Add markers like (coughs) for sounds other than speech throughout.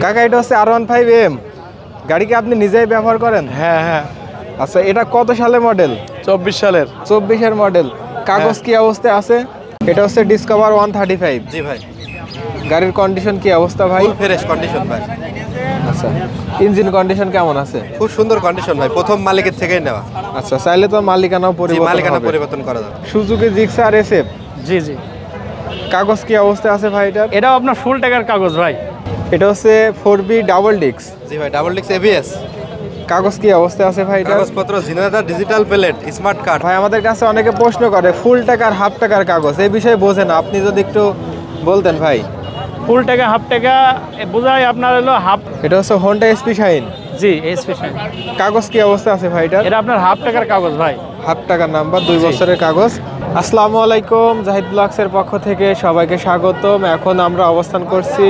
কাকা এটা হচ্ছে আর ওয়ান ফাইভ এম গাড়ি কি আপনি নিজেই ব্যবহার করেন? হ্যাঁ হ্যাঁ। আচ্ছা এটা কত সালে মডেল চব্বিশ সালের। চব্বিশের মডেল কাগজ কি অবস্থায় আছে? এটা হচ্ছে ডিসকভার ওয়ান থার্টি ফাইভ জি ভাই। গাড়ির কন্ডিশন কি অবস্থা ভাই? ফ্রেশ কন্ডিশন ভাই। আচ্ছা ইঞ্জিন কন্ডিশন কেমন আছে? খুব সুন্দর কন্ডিশন ভাই প্রথম মালিকের থেকেই নেওয়া। আচ্ছা চাইলে তো মালিকানাও পরিবর্তন মালিকানা পরিবর্তন করা যাবে। সুজুকি জিক্সার এসএফ জি জি। কাগজ কি অবস্থায় আছে ভাই এটার? এটাও আপনার ফুল টাকার কাগজ ভাই। এটা হচ্ছে ফোর বি ডাবল ডিক্স জি ভাই ডাবল ডিক্স এবিএস কাগজ কি অবস্থা আছে ভাই কাগজপত্র জিনাদার ডিজিটাল প্লেট স্মার্ট কার্ড ভাই আমাদের কাছে অনেকে প্রশ্ন করে ফুল টাকার হাফ টাকার কাগজ? এই বিষয়ে বোঝেন আপনি যদি একটু বলতেন ভাই। ফুল টাকা হাফ টাকা এ বোঝায় আপনার হলো হাফ এটা হচ্ছে হোন্ডা এসপি শাইন জি এসপি স্পেশাল কাগজ কি অবস্থা আছে ভাই এটা এটা আপনার হাফ টাকার কাগজ ভাই। হাফ টাকার নাম্বার দুই বছরের কাগজ। আসসালামু আলাইকুম জাহিদ ব্লগসের পক্ষ থেকে সবাইকে স্বাগতম। এখন আমরা অবস্থান করছি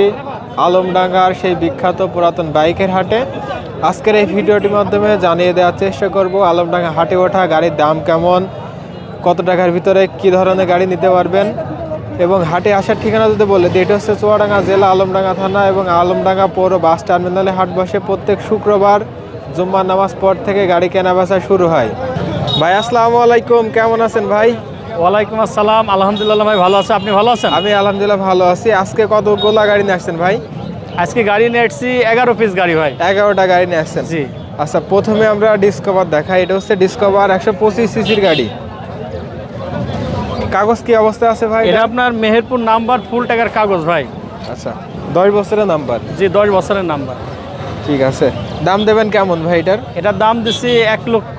আলমডাঙ্গার সেই বিখ্যাত পুরাতন বাইকের হাটে। আজকের এই ভিডিওটির মাধ্যমে জানিয়ে দেওয়ার চেষ্টা করব আলমডাঙ্গা হাটে ওঠা গাড়ির দাম কেমন কত টাকার ভিতরে কি ধরনের গাড়ি নিতে পারবেন এবং হাটে আসার ঠিকানা যদি বলে এটা হচ্ছে চুয়াডাঙ্গা জেলা আলমডাঙ্গা থানা এবং আলমডাঙ্গা পৌর বাস টার্মিনালে হাট বসে প্রত্যেক শুক্রবার জুম্মার নামাজ পর থেকে গাড়ি কেনা বেচা শুরু হয়। ভাই আসসালামু আলাইকুম। কেমন আছেন ভাই? ওয়ালাইকুম আসসালাম। আলহামদুলিল্লাহ ভাই ভালো আছে। আপনি ভালো আছেন? আমি আলহামদুলিল্লাহ ভালো আছি। আজকে কত গোলা গাড়ি নিয়ে আসছেন ভাই? আজকে গাড়ি নিয়ে এসছি এগারো পিস গাড়ি ভাই। এগারোটা গাড়ি নিয়ে আসছেন। জি। আচ্ছা প্রথমে আমরা ডিসকভার দেখাই। এটা হচ্ছে ডিসকভার একশো পঁচিশ সিসির গাড়ি। কাগজ কি অবস্থা আছে ভাই? এটা আপনার মেহেরপুর নাম্বার ফুল টাকার কাগজ ভাই। আচ্ছা দশ বছরের নাম্বার। জি দশ বছরের নাম্বার। ঠিক আছে। দাম দেবেন কেমন ভাই এটার? এটার দাম দিচ্ছি এক লক্ষ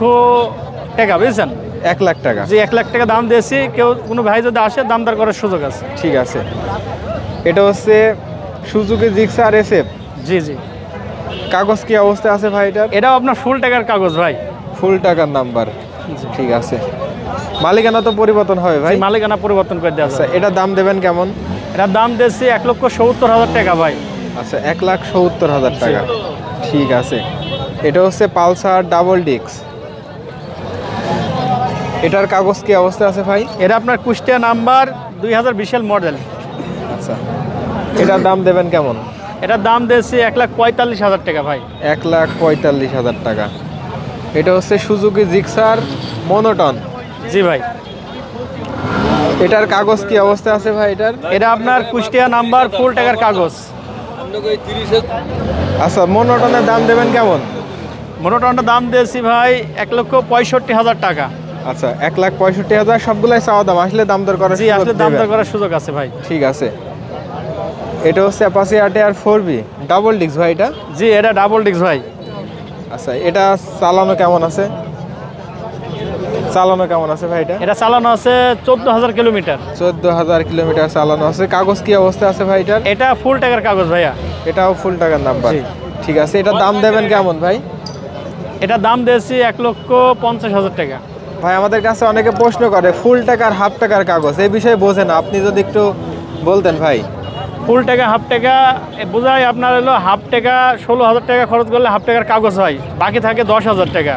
টাকা বুঝছেন? এক লাখ টাকা। জি এক লাখ টাকা দাম দিয়েছি কেউ কোনো ভাই যদি আসে দাম দর করার সুযোগ আছে। ঠিক আছে। এটা হচ্ছে সুজুকি জিক্সার এসএফ। জি জি। কাগজ কি অবস্থা আছে ভাই এটার? এটাও আপনার ফুল টাকার কাগজ ভাই। ফুল টাকার নাম্বার। ঠিক আছে। মালিকানা তো পরিবর্তন হবে ভাই। মালিকানা পরিবর্তন করে দেওয়া আচ্ছা এটার দাম দেবেন কেমন? এটার দাম দিয়েছি এক লক্ষ সত্তর হাজার টাকা ভাই। আচ্ছা এক লাখ সত্তর হাজার টাকা। ঠিক আছে। এটা হচ্ছে পালসার ডাবল ডিক্স। এটার কাগজ কি অবস্থা আছে ভাই? এটা আপনার কুষ্টিয়া নাম্বার দুই হাজার বিশাল মডেল। আচ্ছা। এটার দাম দেবেন কেমন? এটার দাম দিয়েছি এক লাখ পঁয়তাল্লিশ হাজার টাকা ভাই। এক লাখ পঁয়তাল্লিশ হাজার টাকা। এটা হচ্ছে সুজুকি জিক্সার মনোটন। জি ভাই। এটার কাগজ কি অবস্থা আছে ভাই এটার? এটা আপনার কুষ্টিয়া নাম্বার ফুল টাকার কাগজ। আচ্ছা মনোটনের দাম দেবেন কেমন? মোনোটনটা দাম দিয়েছি ভাই এক লক্ষ পঁয়ষট্টি হাজার টাকা। আচ্ছা এক লাখ পঁয়ষট্টি হাজার সবগুলাই চাওয়া দাম আসলে দাম দর করার জি আসলে দাম। দর করার সুযোগ আছে ভাই। ঠিক আছে। এটা হচ্ছে Apache RT R four V double disc ভাই এটা? জি এটা ডাবল ডিস্ক ভাই। আচ্ছা এটা চালানো কেমন আছে? চালানো কেমন আছে ভাই এটা? এটা চালানো আছে চোদ্দ হাজার কিলোমিটার। চোদ্দ হাজার কিলোমিটার চালানো আছে। কাগজ কি অবস্থা আছে ভাই এটার? এটা ফুল টাকার কাগজ ভাইয়া। এটাও ফুল টাকার নাম্বার। ঠিক আছে এটা দাম দেবেন কেমন ভাই? এটা দাম দিয়েছি এক লক্ষ পঞ্চাশ হাজার টাকা। ভাই আমাদের কাছে অনেকে প্রশ্ন করে ফুল টাকার হাফ টাকার কাগজ? এই বিষয়ে বোঝেন আপনি যদি একটু বলতেন ভাই। ফুল টাকা হাফ টাকা বোঝায় আপনার হলো হাফ টাকা ষোলো হাজার টাকা খরচ করলে হাফ টাকার কাগজ হয় বাকি থাকে দশ হাজার টাকা।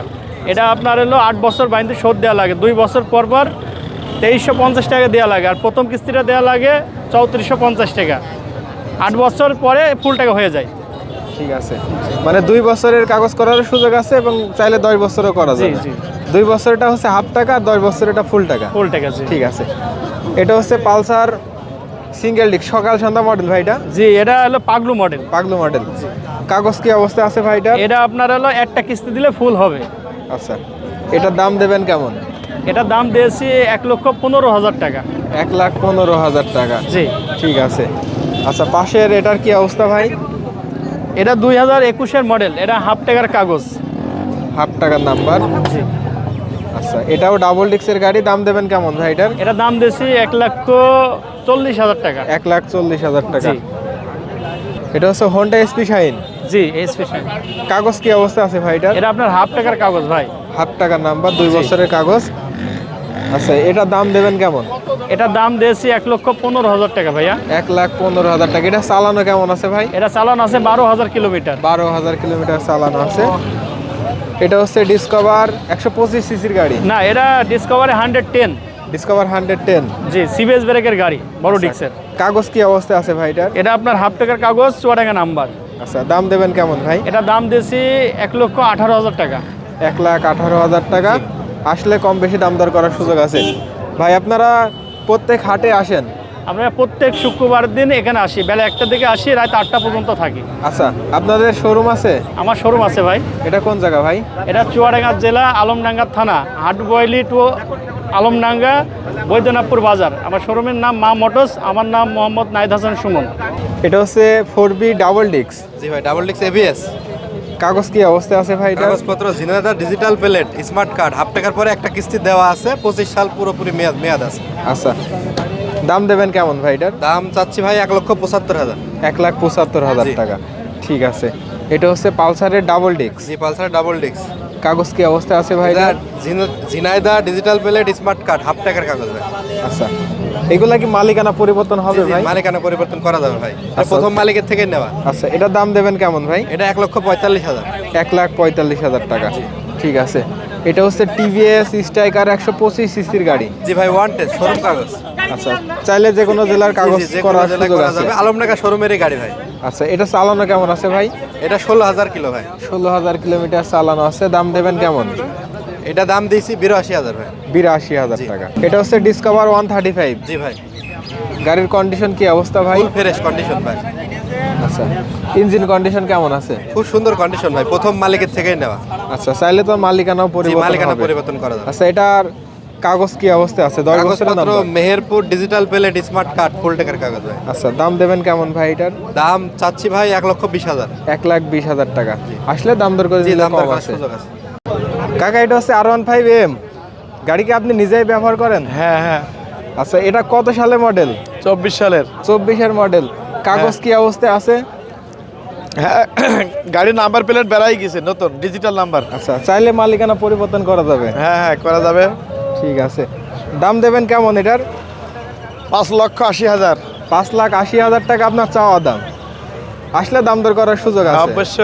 এটা আপনার হলো আট বছর বাইন্দে শোধ দেওয়া লাগে দুই বছর পর পর তেইশশো পঞ্চাশ টাকা দেওয়া লাগে আর প্রথম কিস্তিটা দেওয়া লাগে চৌত্রিশশো পঞ্চাশ টাকা। আট বছর পরে ফুল টাকা হয়ে যায়। ঠিক আছে। মানে দুই বছরের কাগজ করার সুযোগ আছে এবং চাইলে দশ বছরও করা জি। দুই বছরটা হচ্ছে হাফ টাকা আর দশ বছর এটা ফুল টাকা। ফুল টাকা ঠিক আছে। এটা হচ্ছে পালসার সিঙ্গেল ডিক সকাল সন্ধ্যা মডেল ভাইটা। জি এটা হলো পাগলু মডেল পাগলু মডেল কাগজ কি অবস্থা আছে ভাইটা এটা আপনার হলো একটা কিস্তি দিলে ফুল হবে। আচ্ছা এটার দাম দেবেন কেমন? এটার দাম দিয়েছি এক লক্ষ পনেরো হাজার টাকা। এক লাখ পনেরো হাজার টাকা। জি। ঠিক আছে। আচ্ছা পাশের এটার কি অবস্থা ভাই? এটা দুই হাজার একুশের মডেল এটা হাফ টাকার কাগজ। হাফ টাকার নাম্বার। জি। আচ্ছা এটাও ডাবল ডিক্সের গাড়ি দাম দেবেন কেমন ভাই এটার? এটা দাম দিয়েছি এক লক্ষ চল্লিশ হাজার টাকা। এক লাখ চল্লিশ হাজার টাকা। জি। এটা হচ্ছে হোন্ডা এসপি শাইন। জি এই স্পেশাল কাগজ কি অবস্থা আছে ভাই এটার? এটা আপনার হাফ টাকার কাগজ ভাই। হাফ টাকার নাম্বার দুই জি। বছরের কাগজ। আচ্ছা এটার দাম দেবেন কেমন? এটা দাম দিয়েছি এক লক্ষ পনেরো হাজার টাকা ভাইয়া। এক লাখ পনেরো হাজার টাকা। এটা চালানো কেমন আছে ভাই? এটা চালান আছে বারো হাজার কিলোমিটার। বারো হাজার কিলোমিটার চালানো আছে। এটা হচ্ছে ডিসকভার একশো পঁচিশ সিসির গাড়ি। না এটা Discovery hundred ten Discover hundred ten জি সিবিএস ব্রেকের গাড়ি বড় ডিক্সের কাগজ কি অবস্থা আছে ভাই এটার? এটা আপনার হাফ টাকার কাগজ চুয়াডাঙ্গা নাম্বার। আচ্ছা দাম দেবেন কেমন ভাই? এটা দাম দিয়েছি এক লক্ষ আঠারো হাজার টাকা। এক লাখ আঠারো হাজার টাকা। আসলে কম বেশি দাম দর করার সুযোগ আছে। ভাই আপনারা প্রত্যেক হাটে আসেন। আমরা প্রত্যেক শুক্রবার দিন এখানে আসি। বেলা একটা দিকে আসি রাত আটটা পর্যন্ত থাকি। আচ্ছা আপনাদের শোরুম আছে? আমার শোরুম আছে ভাই। এটা কোন জায়গা ভাই? এটা চুয়াডাঙ্গা জেলা আলমডাঙ্গা থানা হাটবয়লি টু আলমডাঙ্গা বৈদ্যনাথপুর বাজার। আমার শোরুমের নাম মা মোটরস আমার নাম মোহাম্মদ নাইদ হাসান সুমন। এটা হচ্ছে ফোর বি ডাবল ডিক্স জি ভাই ডাবল ডিক্স এবিএস কাগজ কি অবস্থায় আছে ভাই কাগজপত্র Jhenaidah digital plate smart card half টাকার পরে একটা কিস্তি দেওয়া আছে পঁচিশ সাল পুরোপুরি মেয়াদ মেয়াদ আছে। আচ্ছা। দাম দেবেন কেমন ভাই এটার দাম চাচ্ছি ভাই এক লক্ষ পঁচাত্তর হাজার। এক লাখ পঁচাত্তর হাজার টাকা। ঠিক আছে। এটা হচ্ছে পালসারের ডাবল ডিক্স জি পালসারের ডাবল ডিক্স কাগজ কি অবস্থায় আছে ভাই এটা Jhenaidah digital plate smart card half টাকার কাগজ ভাই। আচ্ছা। এগুলা কি মালিকানা পরিবর্তন হবে ভাই? মালিকানা পরিবর্তন করা যাবে ভাই। এটা আচ্ছা। প্রথম মালিকের থেকে নেওয়া। আচ্ছা এটার দাম দেবেন কেমন ভাই? এটা এক লক্ষ পঁয়তাল্লিশ হাজার। এক লাখ পঁয়তাল্লিশ হাজার টাকা। ঠিক আছে। এটা হচ্ছে টিভিএস স্ট্রাইকার একশো পঁচিশ সিসির গাড়ি। জি ভাই ওয়ান টেস্ট শোরুম কাগজ। আচ্ছা চাইলে যে কোনো জেলার কাগজ করার সুযোগ করা আছে। যাবে। আলমডাঙ্গা শোরুমেরই গাড়ি ভাই। আচ্ছা এটা চালানো কেমন আছে ভাই? এটা ষোলো হাজার কিলো ভাই। ষোলো হাজার কিলোমিটার চালানো আছে দাম দেবেন কেমন? এটা দাম দিয়েছি বিরাশি হাজার ভাই। বিরাশি হাজার টাকা। এটা হচ্ছে ডিসকভার ওয়ান থার্টি ফাইভ জি ভাই। গাড়ির কন্ডিশন কি অবস্থা ভাই? ফ্রেশ কন্ডিশন ভাই। আচ্ছা ইঞ্জিন কন্ডিশন কেমন আছে? খুব সুন্দর কন্ডিশন ভাই প্রথম মালিকের থেকেই নেওয়া। আচ্ছা চাইলে তো মালিকানাও পরিবর্তন মালিকানা পরিবর্তন করা যাবে। আচ্ছা এটার কাগজ কি অবস্থায় আছে? দশ বছরের কাগজপত্র Meherpur digital plate smart card full টাকার কাগজ ভাই। আচ্ছা দাম দেবেন কেমন ভাই এটার? দাম চাচ্ছি ভাই এক লক্ষ বিশ হাজার। এক লাখ বিশ হাজার টাকা। আসলে দাম দর করে দাম কম আছে। কাকা এটা হচ্ছে আর ওয়ান ফাইভ এম গাড়ি কি আপনি নিজেই ব্যবহার করেন? হ্যাঁ হ্যাঁ। আচ্ছা এটা কত সালে মডেল চব্বিশ সালের। চব্বিশের মডেল কাগজ কি অবস্থায় আছে? হ্যাঁ (coughs) গাড়ির নাম্বার প্লেট বেড়াই গেছে নতুন ডিজিটাল নাম্বার। আচ্ছা চাইলে মালিকানা পরিবর্তন করা যাবে। হ্যাঁ হ্যাঁ করা যাবে। ঠিক আছে। দাম দেবেন কেমন এটার? পাঁচ লক্ষ আশি হাজার। পাঁচ লাখ আশি হাজার টাকা আপনার চাওয়া দাম। আসলে দাম দর করার সুযোগ আছে। অবশ্য